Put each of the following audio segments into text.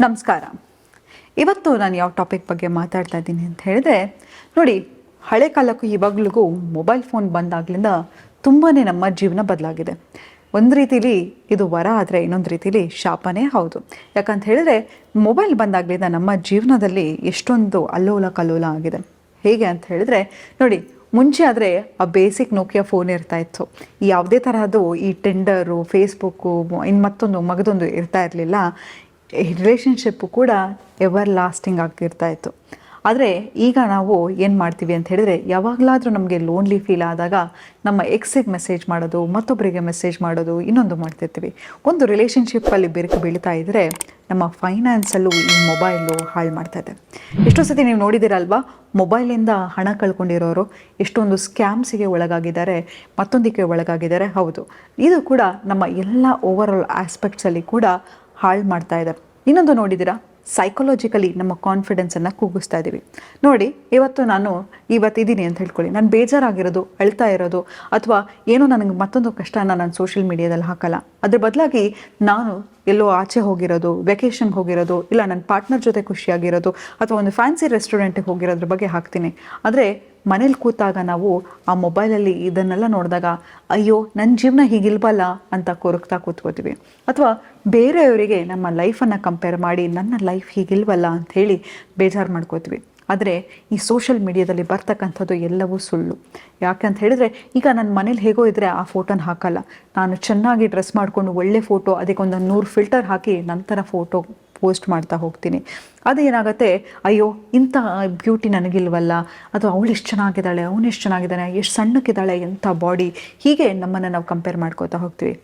ನಮಸ್ಕಾರ. ಇವತ್ತು ನಾನು ಯಾವ ಟಾಪಿಕ್ ಬಗ್ಗೆ ಮಾತಾಡ್ತಾ ಇದ್ದೀನಿ ಅಂತ ಹೇಳಿದ್ರೆ, ನೋಡಿ, ಹಳೆ ಕಾಲಕ್ಕೂ ಇವಾಗ್ಲಿಗೂ ಮೊಬೈಲ್ ಫೋನ್ ಬಂದಾಗ್ಲಿಂದ ತುಂಬಾ ನಮ್ಮ ಜೀವನ ಬದಲಾಗಿದೆ. ಒಂದು ರೀತಿಲಿ ಇದು ವರ ಆದರೆ ಇನ್ನೊಂದು ರೀತಿಲಿ ಶಾಪನೇ ಹೌದು. ಯಾಕಂತ ಹೇಳಿದ್ರೆ, ಮೊಬೈಲ್ ಬಂದಾಗ್ಲಿಂದ ನಮ್ಮ ಜೀವನದಲ್ಲಿ ಎಷ್ಟೊಂದು ಅಲ್ಲೋಲ ಕಲ್ಲೋಲ ಆಗಿದೆ. ಹೇಗೆ ಅಂತ ಹೇಳಿದ್ರೆ, ನೋಡಿ, ಮುಂಚೆ ಆದರೆ ಆ ಬೇಸಿಕ್ ನೋಕಿಯಾ ಫೋನ್ ಇರ್ತಾ ಇತ್ತು. ಯಾವುದೇ ತರಹದ್ದು ಈ ಟೆಂಡರು ಫೇಸ್ಬುಕ್ಕು ಇನ್ನು ಮತ್ತೊಂದು ಮಗದೊಂದು ಇರ್ತಾ ಇರಲಿಲ್ಲ. ರಿಲೇಷನ್ಶಿಪ್ಪು ಕೂಡ ಎವರ್ ಲಾಸ್ಟಿಂಗ್ ಆಗ್ತಿರ್ತಾ ಇತ್ತು. ಆದರೆ ಈಗ ನಾವು ಏನು ಮಾಡ್ತೀವಿ ಅಂತ ಹೇಳಿದ್ರೆ, ಯಾವಾಗಲಾದರೂ ನಮಗೆ ಲೋನ್ಲಿ ಫೀಲ್ ಆದಾಗ ನಮ್ಮ ಎಕ್ಸಿಗೆ ಮೆಸೇಜ್ ಮಾಡೋದು ಮತ್ತೊಬ್ಬರಿಗೆ ಮೆಸೇಜ್ ಮಾಡೋದು, ಇನ್ನೊಂದು ಮಾಡ್ತಿರ್ತೀವಿ. ಒಂದು ರಿಲೇಷನ್ಶಿಪ್ಪಲ್ಲಿ ಬಿರುಕು ಬೀಳ್ತಾ ಇದ್ದರೆ ನಮ್ಮ ಫೈನಾನ್ಸಲ್ಲೂ ಈ ಮೊಬೈಲು ಹಾಳು ಇದೆ. ಎಷ್ಟೋ ಸತಿ ನೀವು ನೋಡಿದ್ದೀರಲ್ವಾ ಮೊಬೈಲಿಂದ ಹಣ ಕಳ್ಕೊಂಡಿರೋರು ಎಷ್ಟೊಂದು ಸ್ಕ್ಯಾಮ್ಸಿಗೆ ಒಳಗಾಗಿದ್ದಾರೆ, ಮತ್ತೊಂದಕ್ಕೆ ಒಳಗಾಗಿದ್ದಾರೆ. ಹೌದು. ಇದು ಕೂಡ ನಮ್ಮ ಎಲ್ಲ ಓವರ್ ಆಲ್ ಆಸ್ಪೆಕ್ಟ್ಸಲ್ಲಿ ಕೂಡ ಹಾಳು ಮಾಡ್ತಾ ಇದೆ. ಇನ್ನೊಂದು ನೋಡಿದ್ದೀರಾ? ಸೈಕಾಲಜಿಕಲಿ ನಮ್ಮ ಕಾನ್ಫಿಡೆನ್ಸನ್ನು ಕೂಗಿಸ್ತಾ ಇದ್ದೀವಿ ನೋಡಿ, ಇವತ್ತು ನಾನು ಇವತ್ತಿದ್ದೀನಿ ಅಂತ ಹೇಳ್ಕೊಳ್ಳಿ. ನಾನು ಬೇಜಾರಾಗಿರೋದು, ಅಳ್ತಾ ಇರೋದು, ಅಥವಾ ಏನೋ ನನಗೆ ಮತ್ತೊಂದು ಕಷ್ಟನ ನಾನು ಸೋಷಿಯಲ್ ಮೀಡಿಯಾದಲ್ಲಿ ಹಾಕಲ್ಲ. ಅದ್ರ ಬದಲಾಗಿ ನಾನು ಎಲ್ಲೋ ಆಚೆ ಹೋಗಿರೋದು ವೆಕೇಷನ್ಗೆ ಹೋಗಿರೋದು, ಇಲ್ಲ ನನ್ನ ಪಾರ್ಟ್ನರ್ ಜೊತೆ ಖುಷಿಯಾಗಿರೋದು, ಅಥವಾ ಒಂದು ಫ್ಯಾನ್ಸಿ ರೆಸ್ಟೋರೆಂಟಿಗೆ ಹೋಗಿರೋದ್ರ ಬಗ್ಗೆ ಹಾಕ್ತೀನಿ. ಆದರೆ ಮನೇಲಿ ಕೂತಾಗ ನಾವು ಆ ಮೊಬೈಲಲ್ಲಿ ಇದನ್ನೆಲ್ಲ ನೋಡಿದಾಗ, ಅಯ್ಯೋ ನನ್ನ ಜೀವನ ಹೀಗಿಲ್ಬಲ್ಲ ಅಂತ ಕೊರಗ್ತಾ ಕೂತ್ಕೋತೀವಿ. ಅಥವಾ ಬೇರೆಯವರಿಗೆ ನಮ್ಮ ಲೈಫನ್ನು ಕಂಪೇರ್ ಮಾಡಿ ನನ್ನ ಲೈಫ್ ಹೀಗಿಲ್ವಲ್ಲ ಹೇಳಿ ಬೇಜಾರು ಮಾಡ್ಕೋತೀವಿ. ಆದರೆ ಈ ಸೋಷಲ್ ಮೀಡಿಯಾದಲ್ಲಿ ಬರ್ತಕ್ಕಂಥದ್ದು ಎಲ್ಲವೂ ಸುಳ್ಳು. ಯಾಕೆ ಅಂತ ಹೇಳಿದ್ರೆ, ಈಗ ನನ್ನ ಮನೇಲಿ ಹೇಗೋ ಇದ್ದರೆ ಆ ಫೋಟೋನ ಹಾಕಲ್ಲ. ನಾನು ಚೆನ್ನಾಗಿ ಡ್ರೆಸ್ ಮಾಡಿಕೊಂಡು ಒಳ್ಳೆ ಫೋಟೋ ಅದಕ್ಕೆ ಒಂದು ನೂರು ಫಿಲ್ಟರ್ ಹಾಕಿ ನಂತರ ಫೋಟೋ ಪೋಸ್ಟ್ ಮಾಡ್ತಾ ಹೋಗ್ತೀನಿ. ಅದು ಏನಾಗುತ್ತೆ ಅಯ್ಯೋ, ಇಂಥ ಬ್ಯೂಟಿ ನನಗಿಲ್ವಲ್ಲ. ಅಥವಾ ಅವಳು ಎಷ್ಟು ಚೆನ್ನಾಗಿದ್ದಾಳೆ, ಅವನು ಎಷ್ಟು ಚೆನ್ನಾಗಿದ್ದಾನೆ, ಎಷ್ಟು ಸಣ್ಣಕ್ಕಿದ್ದಾಳೆ ಎಂಥ ಬಾಡಿ ಹೀಗೆ ನಮ್ಮನ್ನು ನಾವು ಕಂಪೇರ್ ಮಾಡ್ಕೋತಾ ಹೋಗ್ತೀವಿ.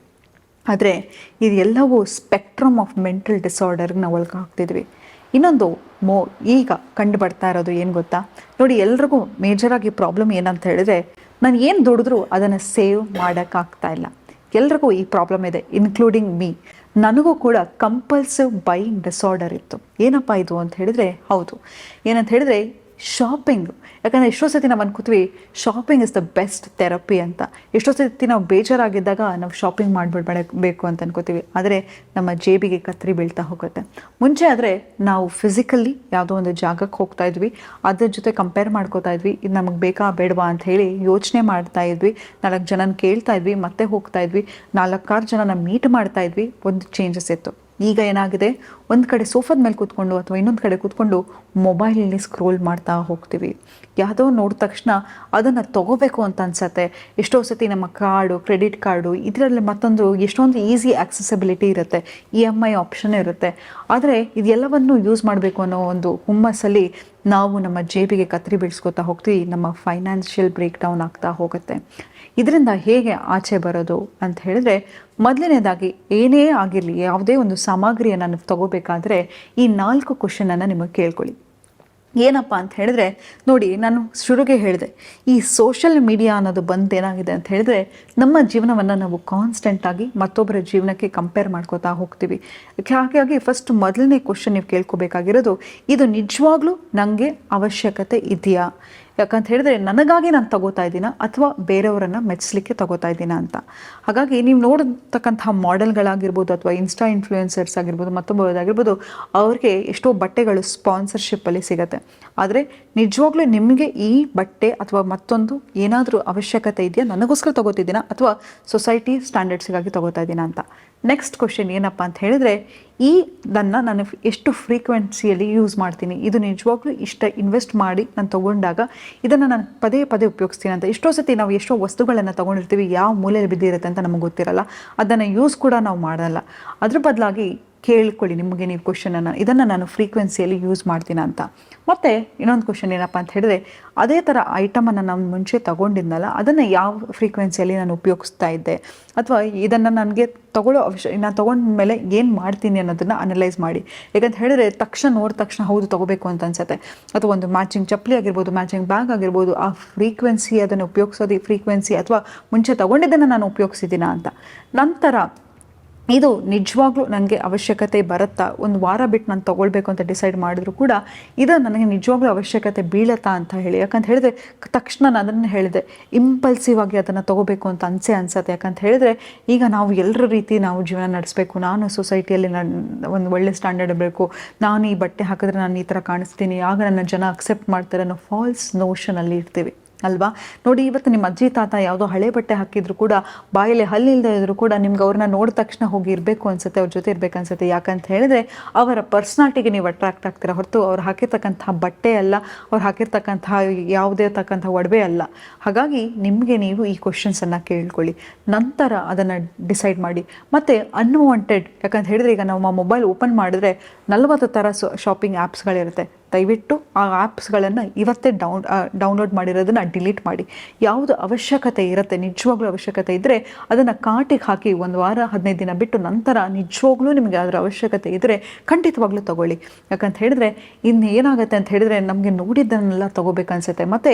ಆದರೆ ಇದೆಲ್ಲವೂ ಸ್ಪೆಕ್ಟ್ರಮ್ ಆಫ್ ಮೆಂಟಲ್ ಡಿಸಾರ್ಡರ್ಗೆ ನಾವು ಒಳಗಾಗ್ತಿದ್ವಿ. ಇನ್ನೊಂದು ಮೋ, ಈಗ ಕಂಡು ಬರ್ತಾ ಇರೋದು ಏನು ಗೊತ್ತಾ? ನೋಡಿ, ಎಲ್ರಿಗೂ ಮೇಜರಾಗಿ ಪ್ರಾಬ್ಲಮ್ ಏನಂತ ಹೇಳಿದ್ರೆ, ನಾನು ಏನು ದುಡಿದ್ರೂ ಅದನ್ನು ಸೇವ್ ಮಾಡೋಕ್ಕಾಗ್ತಾ ಇಲ್ಲ. ಎಲ್ರಿಗೂ ಈ ಪ್ರಾಬ್ಲಮ್ ಇದೆ ಇನ್ಕ್ಲೂಡಿಂಗ್ ಮೀ ನನಗೂ ಕೂಡ ಕಂಪಲ್ಸಿವ್ ಬೈಯಿಂಗ್ ಡಿಸಾರ್ಡರ್ ಇತ್ತು. ಏನಪ್ಪ ಇದು ಅಂತ ಹೇಳಿದ್ರೆ, ಹೌದು. ಏನಂತ ಹೇಳಿದ್ರೆ ಶಾಪಿಂಗ್ ಯಾಕಂದರೆ ಎಷ್ಟೋ ಸತಿ ನಾವು ಅನ್ಕೋತೀವಿ shopping is the best therapy ಅಂತ. ಎಷ್ಟೋ ಸತಿ ನಾವು ಬೇಜಾರಾಗಿದ್ದಾಗ ನಾವು ಶಾಪಿಂಗ್ ಮಾಡಿಬಿಡ್ಬೇಕು ಅಂತ ಅನ್ಕೋತೀವಿ. ಆದರೆ ನಮ್ಮ ಜೇಬಿಗೆ ಕತ್ತರಿ ಬೀಳ್ತಾ ಹೋಗುತ್ತೆ. ಮುಂಚೆ ಆದರೆ ನಾವು ಫಿಸಿಕಲಿ ಯಾವುದೋ ಒಂದು ಜಾಗಕ್ಕೆ ಹೋಗ್ತಾ ಇದ್ವಿ. ಅದ್ರ ಜೊತೆ ಕಂಪೇರ್ ಮಾಡ್ಕೋತಾ ಇದ್ವಿ. ಇದು ನಮಗೆ ಬೇಕಾ ಬೇಡವಾ ಅಂತ ಹೇಳಿ ಯೋಚನೆ ಮಾಡ್ತಾ ಇದ್ವಿ. ನಾಲ್ಕು ಜನನ ಕೇಳ್ತಾ ಇದ್ವಿ, ಮತ್ತೆ ಹೋಗ್ತಾ ಇದ್ವಿ. ನಾಲ್ಕಾರು ಜನನ ಮೀಟ್ ಮಾಡ್ತಾ ಇದ್ವಿ. ಒಂದು ಚೇಂಜಸ್ ಇತ್ತು. ಈಗ ಏನಾಗಿದೆ? ಒಂದು ಕಡೆ ಸೋಫಾದ ಮೇಲೆ ಕೂತ್ಕೊಂಡು ಅಥವಾ ಇನ್ನೊಂದು ಕಡೆ ಕೂತ್ಕೊಂಡು ಮೊಬೈಲಲ್ಲಿ ಸ್ಕ್ರೋಲ್ ಮಾಡ್ತಾ ಹೋಗ್ತೀವಿ. ಯಾವುದೋ ನೋಡಿದ ತಕ್ಷಣ ಅದನ್ನು ತಗೋಬೇಕು ಅಂತ ಅನ್ಸತ್ತೆ. ಎಷ್ಟೋ ಸತಿ ನಮ್ಮ ಕಾರ್ಡು, ಕ್ರೆಡಿಟ್ ಕಾರ್ಡು ಇದರಲ್ಲಿ ಮತ್ತೊಂದು ಎಷ್ಟೊಂದು ಈಸಿ ಆಕ್ಸೆಸಿಬಿಲಿಟಿ ಇರುತ್ತೆ. ಇ ಎಂ ಐ ಆಪ್ಷನ್ ಇರುತ್ತೆ. ಆದರೆ ಇದೆಲ್ಲವನ್ನು ಯೂಸ್ ಮಾಡಬೇಕು ಅನ್ನೋ ಒಂದು ಹುಮ್ಮಸ್ಸಲ್ಲಿ ನಾವು ನಮ್ಮ ಜೇಬಿಗೆ ಕತ್ರಿ ಬೀಳ್ಸ್ಕೊತಾ ಹೋಗ್ತೀವಿ. ನಮ್ಮ ಫೈನಾನ್ಷಿಯಲ್ ಬ್ರೇಕ್ ಡೌನ್ ಆಗ್ತಾ ಹೋಗುತ್ತೆ. ಇದರಿಂದ ಹೇಗೆ ಆಚೆ ಬರೋದು ಅಂತ ಹೇಳಿದ್ರೆ ಮೊದಲನೇದಾಗಿ, ಏನೇ ಆಗಿರಲಿ, ಯಾವುದೇ ಒಂದು ಸಾಮಗ್ರಿಯನ್ನು ನಾವು ತಗೋಬೇಕಾದ್ರೆ ಈ ನಾಲ್ಕು ಕ್ವಶನನ್ನು ನಿಮಗೆ ಕೇಳ್ಕೊಳ್ಳಿ. ಏನಪ್ಪ ಅಂತ ಹೇಳಿದ್ರೆ, ನೋಡಿ, ನಾನು ಶುರುಗೆ ಹೇಳಿದೆ, ಈ ಸೋಷಲ್ ಮೀಡಿಯಾ ಅನ್ನೋದು ಬಂದು ಏನಾಗಿದೆ ಅಂತ ಹೇಳಿದ್ರೆ, ನಮ್ಮ ಜೀವನವನ್ನು ನಾವು ಕಾನ್ಸ್ಟೆಂಟಾಗಿ ಮತ್ತೊಬ್ಬರ ಜೀವನಕ್ಕೆ ಕಂಪೇರ್ ಮಾಡ್ಕೋತಾ ಹೋಗ್ತೀವಿ. ಹಾಗಾಗಿ ಫಸ್ಟ್ ಮೊದಲನೇ ಕ್ವಶನ್ ನೀವು ಕೇಳ್ಕೋಬೇಕಾಗಿರೋದು, ಇದು ನಿಜವಾಗ್ಲೂ ನನಗೆ ಅವಶ್ಯಕತೆ ಇದೆಯಾ? ಯಾಕಂತ ಹೇಳಿದ್ರೆ ನನಗಾಗಿ ನಾನು ತಗೋತಾ ಇದ್ದೀನ ಅಥವಾ ಬೇರೆಯವರನ್ನು ಮೆಚ್ಚಲಿಕ್ಕೆ ತಗೋತಾ ಇದ್ದೀನ ಅಂತ. ಹಾಗಾಗಿ ನೀವು ನೋಡತಕ್ಕಂತಹ ಮಾಡೆಲ್ಗಳಾಗಿರ್ಬೋದು ಅಥವಾ ಇನ್ಸ್ಟಾ ಇನ್ಫ್ಲೂಯೆನ್ಸರ್ಸ್ ಆಗಿರ್ಬೋದು ಮತ್ತೊಬ್ಬದಾಗಿರ್ಬೋದು ಅವ್ರಿಗೆ ಎಷ್ಟೋ ಬಟ್ಟೆಗಳು ಸ್ಪಾನ್ಸರ್ಶಿಪ್ಪಲ್ಲಿ ಸಿಗುತ್ತೆ. ಆದರೆ ನಿಜವಾಗ್ಲೂ ನಿಮಗೆ ಈ ಬಟ್ಟೆ ಅಥವಾ ಮತ್ತೊಂದು ಏನಾದರೂ ಅವಶ್ಯಕತೆ ಇದೆಯಾ? ನನಗೋಸ್ಕರ ತಗೋತಿದ್ದೀನ? ಅಥವಾ ಸೊಸೈಟಿ ಸ್ಟ್ಯಾಂಡರ್ಡ್ಸ್ಗಾಗಿ ತಗೋತಾ ಇದ್ದೀನ ಅಂತ. ನೆಕ್ಸ್ಟ್ ಕ್ವಶನ್ ಏನಪ್ಪ ಅಂತ ಹೇಳಿದ್ರೆ, ಈ ನನ್ನ ನಾನು ಎಷ್ಟು ಫ್ರೀಕ್ವೆನ್ಸಿಯಲ್ಲಿ ಯೂಸ್ ಮಾಡ್ತೀನಿ, ಇದು ನಿಜವಾಗ್ಲೂ ಇಷ್ಟ ಇನ್ವೆಸ್ಟ್ ಮಾಡಿ ನಾನು ತೊಗೊಂಡಾಗ ಇದನ್ನು ನಾನು ಪದೇ ಪದೇ ಉಪಯೋಗಿಸ್ತೀನಿ ಅಂತ. ಎಷ್ಟೋ ಸತಿ ನಾವು ಎಷ್ಟೋ ವಸ್ತುಗಳನ್ನು ತೊಗೊಂಡಿರ್ತೀವಿ, ಯಾವ ಮೂಲೆಯಲ್ಲಿ ಬಿದ್ದಿರುತ್ತೆ ಅಂತ ನಮಗೆ ಗೊತ್ತಿರಲ್ಲ. ಅದನ್ನು ಯೂಸ್ ಕೂಡ ನಾವು ಮಾಡಲ್ಲ. ಅದ್ರ ಬದಲಾಗಿ ಕೇಳ್ಕೊಳ್ಳಿ, ನಿಮಗೆ ನೀವು ಕ್ವಶನನ್ನು ಇದನ್ನು ನಾನು ಫ್ರೀಕ್ವೆನ್ಸಿಯಲ್ಲಿ ಯೂಸ್ ಮಾಡ್ತೀನಿ ಅಂತ. ಮತ್ತು ಇನ್ನೊಂದು ಕ್ವಶನ್ ಏನಪ್ಪ ಅಂತ ಹೇಳಿದ್ರೆ, ಅದೇ ಥರ ಐಟಮನ್ನು ನಾನು ಮುಂಚೆ ತಗೊಂಡಿದ್ನಲ್ಲ, ಅದನ್ನು ಯಾವ ಫ್ರೀಕ್ವೆನ್ಸಿಯಲ್ಲಿ ನಾನು ಉಪಯೋಗಿಸ್ತಾ ಇದ್ದೆ? ಅಥವಾ ಇದನ್ನು ನನಗೆ ತಗೊಳ್ಳೋ ಅವಶ್ಯ ನಾನು ತೊಗೊಂಡ್ಮೇಲೆ ಏನು ಮಾಡ್ತೀನಿ ಅನ್ನೋದನ್ನು ಅನಲೈಸ್ ಮಾಡಿ. ಯಾಕಂತ ಹೇಳಿದ್ರೆ, ತಕ್ಷಣ ನೋಡಿದ ತಕ್ಷಣ ಹೌದು ತೊಗೋಬೇಕು ಅಂತ ಅನ್ಸುತ್ತೆ. ಅಥವಾ ಒಂದು ಮ್ಯಾಚಿಂಗ್ ಚಪ್ಪಲಿ ಆಗಿರ್ಬೋದು ಮ್ಯಾಚಿಂಗ್ ಬ್ಯಾಗ್ ಆಗಿರ್ಬೋದು, ಆ ಫ್ರೀಕ್ವೆನ್ಸಿ ಅದನ್ನು ಉಪಯೋಗಿಸೋದು ಫ್ರೀಕ್ವೆನ್ಸಿ ಅಥವಾ ಮುಂಚೆ ತೊಗೊಂಡಿದ್ದನ್ನು ನಾನು ಉಪಯೋಗಿಸಿದ್ದೀನ ಅಂತ. ನಂತರ ಇದು ನಿಜವಾಗ್ಲೂ ನನಗೆ ಅವಶ್ಯಕತೆ ಬರುತ್ತಾ? ಒಂದು ವಾರ ಬಿಟ್ಟು ನಾನು ತೊಗೊಳ್ಬೇಕು ಅಂತ ಡಿಸೈಡ್ ಮಾಡಿದ್ರು ಕೂಡ ಇದು ನನಗೆ ನಿಜವಾಗ್ಲೂ ಅವಶ್ಯಕತೆ ಬೀಳತ್ತಾ ಅಂತ ಹೇಳಿ. ಯಾಕಂತ ಹೇಳಿದ್ರೆ, ತಕ್ಷಣ ನಾನು ಅದನ್ನು ಹೇಳಿದೆ. ಇಂಪಲ್ಸಿವ್ ಆಗಿ ಅದನ್ನು ತೊಗೋಬೇಕು ಅಂತ ಅನಿಸೆ ಅನ್ಸತ್ತೆ. ಯಾಕಂತ ಹೇಳಿದ್ರೆ, ಈಗ ನಾವು ಎಲ್ಲರ ರೀತಿ ನಾವು ಜೀವನ ನಡೆಸಬೇಕು. ನಾನು ಸೊಸೈಟಿಯಲ್ಲಿ ನನ್ನ ಒಂದು ಒಳ್ಳೆ ಸ್ಟ್ಯಾಂಡರ್ಡ್ ಇರಬೇಕು. ನಾನು ಈ ಬಟ್ಟೆ ಹಾಕಿದ್ರೆ ನಾನು ಈ ಥರ ಕಾಣಿಸ್ತೀನಿ. ಆಗ ನನ್ನ ಜನ ಅಕ್ಸೆಪ್ಟ್ ಮಾಡ್ತಾರೆ ಅನ್ನೋ ಫಾಲ್ಸ್ ನೋಷನಲ್ಲಿ ಇರ್ತೀವಿ. ಅಲ್ವಾ? ನೋಡಿ, ಇವತ್ತು ನಿಮ್ಮ ಅಜ್ಜಿ, ತಾತ ಯಾವುದೋ ಹಳೆ ಬಟ್ಟೆ ಹಾಕಿದ್ರು ಕೂಡ, ಬಾಯಲ್ಲಿ ಹಲ್ಲಿಲ್ಲದೆ ಇದ್ರು ಕೂಡ ನಿಮ್ಗೆ ಅವ್ರನ್ನ ನೋಡಿದ ತಕ್ಷಣ ಹೋಗಿ ಇರಬೇಕು ಅನ್ಸುತ್ತೆ, ಅವ್ರ ಜೊತೆ ಇರಬೇಕು ಅನ್ಸುತ್ತೆ. ಯಾಕಂತ ಹೇಳಿದ್ರೆ, ಅವರ ಪರ್ಸ್ನಾಲಿಟಿಗೆ ನೀವು ಅಟ್ರಾಕ್ಟ್ ಆಗ್ತೀರಾ ಹೊರತು ಅವ್ರು ಹಾಕಿರ್ತಕ್ಕಂಥ ಬಟ್ಟೆ ಅಲ್ಲ, ಅವ್ರು ಹಾಕಿರ್ತಕ್ಕಂತಹ ಯಾವುದೇ ತಕ್ಕಂಥ ಒಡವೆ ಅಲ್ಲ. ಹಾಗಾಗಿ ನಿಮಗೆ ನೀವು ಈ ಕ್ವಶನ್ಸನ್ನು ಕೇಳ್ಕೊಳ್ಳಿ. ನಂತರ ಅದನ್ನು ಡಿಸೈಡ್ ಮಾಡಿ. ಮತ್ತು ಅನ್ವಾಂಟೆಡ್ ಯಾಕಂತ ಹೇಳಿದ್ರೆ ಈಗ ನಾವು ಮೊಬೈಲ್ ಓಪನ್ ಮಾಡಿದ್ರೆ ನಲವತ್ತು ಥರ ಶಾಪಿಂಗ್ ಆ್ಯಪ್ಸ್ಗಳಿರುತ್ತೆ ದಯವಿಟ್ಟು ಆ ಆ್ಯಪ್ಸ್ಗಳನ್ನು ಇವತ್ತೇ ಡೌನ್ ಡೌನ್ಲೋಡ್ ಮಾಡಿರೋದನ್ನು ಡಿಲೀಟ್ ಮಾಡಿ. ಯಾವುದು ಅವಶ್ಯಕತೆ ಇರುತ್ತೆ, ನಿಜವಾಗ್ಲೂ ಅವಶ್ಯಕತೆ ಇದ್ದರೆ ಅದನ್ನು ಕಾಟಿಗೆ ಹಾಕಿ ಒಂದು ವಾರ, ಹದಿನೈದು ದಿನ ಬಿಟ್ಟು ನಂತರ ನಿಜವಾಗ್ಲೂ ನಿಮಗೆ ಅದರ ಅವಶ್ಯಕತೆ ಇದ್ದರೆ ಖಂಡಿತವಾಗ್ಲೂ ತಗೊಳ್ಳಿ. ಯಾಕಂತ ಹೇಳಿದ್ರೆ ಇನ್ನು ಏನಾಗುತ್ತೆ ಅಂತ ಹೇಳಿದ್ರೆ ನಮಗೆ ನೋಡಿದ್ದನ್ನೆಲ್ಲ ತೊಗೋಬೇಕನ್ಸುತ್ತೆ ಮತ್ತು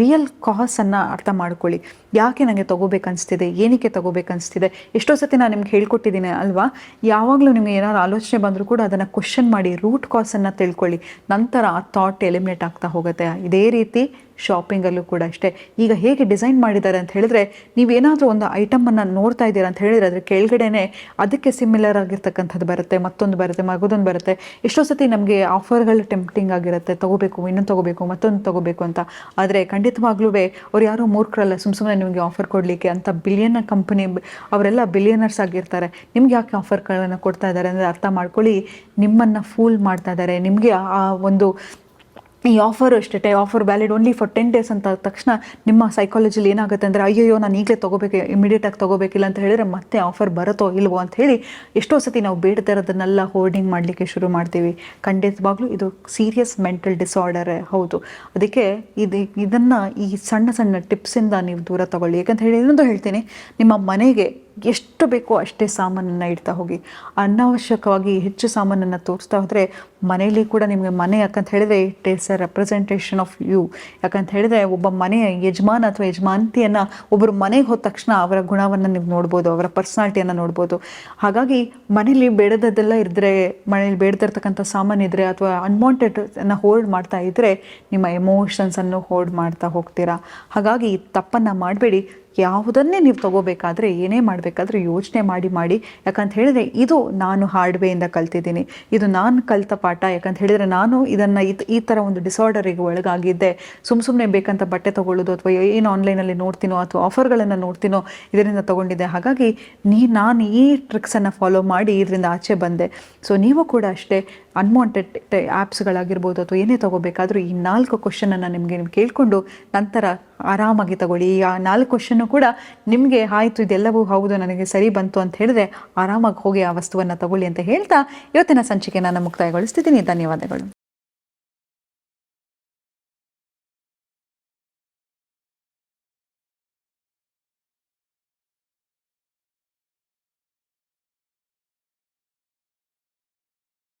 ರಿಯಲ್ ಕಾಸನ್ನು ಅರ್ಥ ಮಾಡ್ಕೊಳ್ಳಿ. ಯಾಕೆ ನನಗೆ ತೊಗೋಬೇಕನ್ಸ್ತಿದೆ ಏನಕ್ಕೆ ತೊಗೋಬೇಕನ್ಸ್ತಿದೆ ಎಷ್ಟೋ ಸತಿ ನಾನು ನಿಮ್ಗೆ ಹೇಳ್ಕೊಟ್ಟಿದ್ದೀನಿ ಅಲ್ವಾ? ಯಾವಾಗಲೂ ನಿಮಗೆ ಏನಾದ್ರು ಆಲೋಚನೆ ಬಂದರೂ ಕೂಡ ಅದನ್ನು ಕ್ವಶನ್ ಮಾಡಿ ರೂಟ್ ಕಾಸನ್ನು ತಿಳ್ಕೊಳ್ಳಿ. ನಂತರ ಆ ಥಾಟ್ ಎಲಿಮಿನೇಟ್ ಆಗ್ತಾ ಹೋಗುತ್ತೆ. ಇದೇ ರೀತಿ ಶಾಪಿಂಗಲ್ಲೂ ಕೂಡ ಅಷ್ಟೇ. ಈಗ ಹೇಗೆ ಡಿಸೈನ್ ಮಾಡಿದ್ದಾರೆ ಅಂತ ಹೇಳಿದ್ರೆ, ನೀವೇನಾದರೂ ಒಂದು ಐಟಮನ್ನು ನೋಡ್ತಾ ಇದ್ದೀರಾ ಅಂತ ಹೇಳಿದ್ರೆ ಅದ್ರ ಕೆಳಗಡೆನೆ ಅದಕ್ಕೆ ಸಿಮಿಲರ್ ಆಗಿರ್ತಕ್ಕಂಥದ್ದು ಬರುತ್ತೆ, ಮತ್ತೊಂದು ಬರುತ್ತೆ, ಮಗದೊಂದು ಬರುತ್ತೆ. ಎಷ್ಟೋ ಸತಿ ನಮಗೆ ಆಫರ್ಗಳು ಟೆಂಪ್ಟಿಂಗ್ ಆಗಿರುತ್ತೆ. ತಗೋಬೇಕು, ಇನ್ನೊಂದು ತಗೋಬೇಕು, ಮತ್ತೊಂದು ತಗೋಬೇಕು ಅಂತ. ಆದರೆ ಖಂಡಿತವಾಗ್ಲೂ ಅವ್ರು ಯಾರೋ ಮೂರ್ಖರಲ್ಲ ಸುಮ್ಮ ಸುಮ್ಮನೆ ನಿಮಗೆ ಆಫರ್ ಕೊಡಲಿಕ್ಕೆ ಅಂತ ಬಿಲಿಯನ್ ಕಂಪನಿ ಅವರೆಲ್ಲ ಬಿಲಿಯನರ್ಸ್ ಆಗಿರ್ತಾರೆ. ನಿಮ್ಗೆ ಯಾಕೆ ಆಫರ್ಗಳನ್ನು ಕೊಡ್ತಾ ಇದ್ದಾರೆ? ಅಂದರೆ ಅರ್ಥ ಮಾಡ್ಕೊಳ್ಳಿ, ನಿಮ್ಮನ್ನು ಫೂಲ್ ಮಾಡ್ತಾ ಇದ್ದಾರೆ. ನಿಮಗೆ ಆ ಒಂದು ಈ ಆಫರ್ ಅಷ್ಟೇ offer valid only for ten days ಅಂತ ತಕ್ಷಣ ನಿಮ್ಮ ಸೈಕಾಲಜಿಲಿ ಏನಾಗುತ್ತೆ ಅಂದರೆ, ಅಯ್ಯಯ್ಯೋ, ನಾನು ಈಗಲೇ ತೊಗೋಬೇಕು ಇಮಿಡಿಯೇಟಾಗಿ ತೊಗೋಬೇಕಿಲ್ಲ ಅಂತ ಹೇಳಿದ್ರೆ ಮತ್ತೆ ಆಫರ್ ಬರುತ್ತೋ ಇಲ್ವೋ ಅಂತ ಹೇಳಿ ಎಷ್ಟೋ ಸತಿ ನಾವು ಇರೋದನ್ನೆಲ್ಲ ಹೋರ್ಡಿಂಗ್ ಮಾಡಲಿಕ್ಕೆ ಶುರು ಮಾಡ್ತೀವಿ. ಖಂಡಿತವಾಗ್ಲೂ ಇದು ಸೀರಿಯಸ್ ಮೆಂಟಲ್ ಡಿಸಾರ್ಡರೇ ಹೌದು. ಅದಕ್ಕೆ ಇದು, ಇದನ್ನು ಈ ಸಣ್ಣ ಸಣ್ಣ ಟಿಪ್ಸಿಂದ ನೀವು ದೂರ ತಗೊಳ್ಳಿ. ಯಾಕಂತ ಹೇಳಿ ಇನ್ನೊಂದು ಹೇಳ್ತೀನಿ, ನಿಮ್ಮ ಮನೆಗೆ ಎಷ್ಟು ಬೇಕೋ ಅಷ್ಟೇ ಸಾಮಾನನ್ನು ಇಡ್ತಾ ಹೋಗಿ. ಅನಾವಶ್ಯಕವಾಗಿ ಹೆಚ್ಚು ಸಾಮಾನನ್ನು ತೋರಿಸ್ತಾ ಹೋದರೆ ಮನೆಯಲ್ಲಿ ಕೂಡ ನಿಮಗೆ ಮನೆ ಯಾಕಂತ ಹೇಳಿದ್ರೆ it is a representation of you ಯಾಕಂತ ಹೇಳಿದ್ರೆ ಒಬ್ಬ ಮನೆಯ ಯಜಮಾನ ಅಥವಾ ಯಜಮಾನತಿಯನ್ನು ಒಬ್ಬರು ಮನೆಗೆ ಹೋದ ತಕ್ಷಣ ಅವರ ಗುಣವನ್ನು ನೀವು ನೋಡ್ಬೋದು, ಅವರ ಪರ್ಸ್ನಾಲಿಟಿಯನ್ನು ನೋಡ್ಬೋದು. ಹಾಗಾಗಿ ಮನೇಲಿ ಬೇಡದದ್ದೆಲ್ಲ ಇದ್ದರೆ ಮನೇಲಿ ಬೇಡದಿರ್ತಕ್ಕಂಥ ಸಾಮಾನು ಇದ್ದರೆ ಅಥವಾ ಅನ್ವಾಂಟೆಡ್ ಅನ್ನು ಹೋಲ್ಡ್ ಮಾಡ್ತಾ ಇದ್ದರೆ ನಿಮ್ಮ ಎಮೋಷನ್ಸನ್ನು ಹೋಲ್ಡ್ ಮಾಡ್ತಾ ಹೋಗ್ತೀರಾ. ಹಾಗಾಗಿ ತಪ್ಪನ್ನು ಮಾಡಬೇಡಿ. ಯಾವುದನ್ನೇ ನೀವು ತಗೋಬೇಕಾದ್ರೆ ಏನೇ ಮಾಡಬೇಕಾದ್ರೆ ಯೋಚನೆ ಮಾಡಿ ಮಾಡಿ. ಯಾಕಂತ ಹೇಳಿದ್ರೆ ಇದು ನಾನು ಹಾರ್ಡ್ವೇಯಿಂದ ಕಲ್ತಿದ್ದೀನಿ. ಇದು ನಾನು ಕಲಿತ ಪಾಠ. ಯಾಕಂತ ಹೇಳಿದ್ರೆ ನಾನು ಇದನ್ನು ಈ ಥರ ಒಂದು ಡಿಸಾರ್ಡರಿಗೆ ಒಳಗಾಗಿದ್ದೆ. ಸುಮ್ಮ ಸುಮ್ಮನೆ ಬೇಕಂತ ಬಟ್ಟೆ ತೊಗೊಳ್ಳೋದು ಅಥವಾ ಏನು ಆನ್ಲೈನಲ್ಲಿ ನೋಡ್ತೀನೋ ಅಥವಾ ಆಫರ್ಗಳನ್ನು ನೋಡ್ತೀನೋ ಇದರಿಂದ ತೊಗೊಂಡಿದ್ದೆ. ಹಾಗಾಗಿ ನೀ, ನಾನು ಈ ಟ್ರಿಕ್ಸನ್ನು ಫಾಲೋ ಮಾಡಿ ಇದರಿಂದ ಆಚೆ ಬಂದೆ. ಸೊ ನೀವು ಕೂಡ ಅಷ್ಟೇ ಅನ್ವಾಂಟೆಡ್ ಆ್ಯಪ್ಸ್ಗಳಾಗಿರ್ಬೋದು ಅಥವಾ ಏನೇ ತೊಗೋಬೇಕಾದ್ರೂ ಈ ನಾಲ್ಕು ಕ್ವಶನನ್ನು ನಿಮಗೆ ನೀವು ಕೇಳಿಕೊಂಡು ನಂತರ ಆರಾಮಾಗಿ ತಗೊಳ್ಳಿ. ಈ ಆ ನಾಲ್ಕು ಕ್ವಶನ್ನು ಕೂಡ ನಿಮಗೆ ಆಯಿತು, ಇದೆಲ್ಲವೂ ಹೌದು, ನನಗೆ ಸರಿ ಬಂತು ಅಂತ ಹೇಳಿದ್ರೆ ಆರಾಮಾಗಿ ಹೋಗಿ ಆ ವಸ್ತುವನ್ನು ತಗೊಳ್ಳಿ ಅಂತ ಹೇಳ್ತಾ ಇವತ್ತಿನ ಸಂಚಿಕೆ ನಾನು ಮುಕ್ತಾಯಗೊಳಿಸ್ತಿದ್ದೀನಿ. ಧನ್ಯವಾದಗಳು.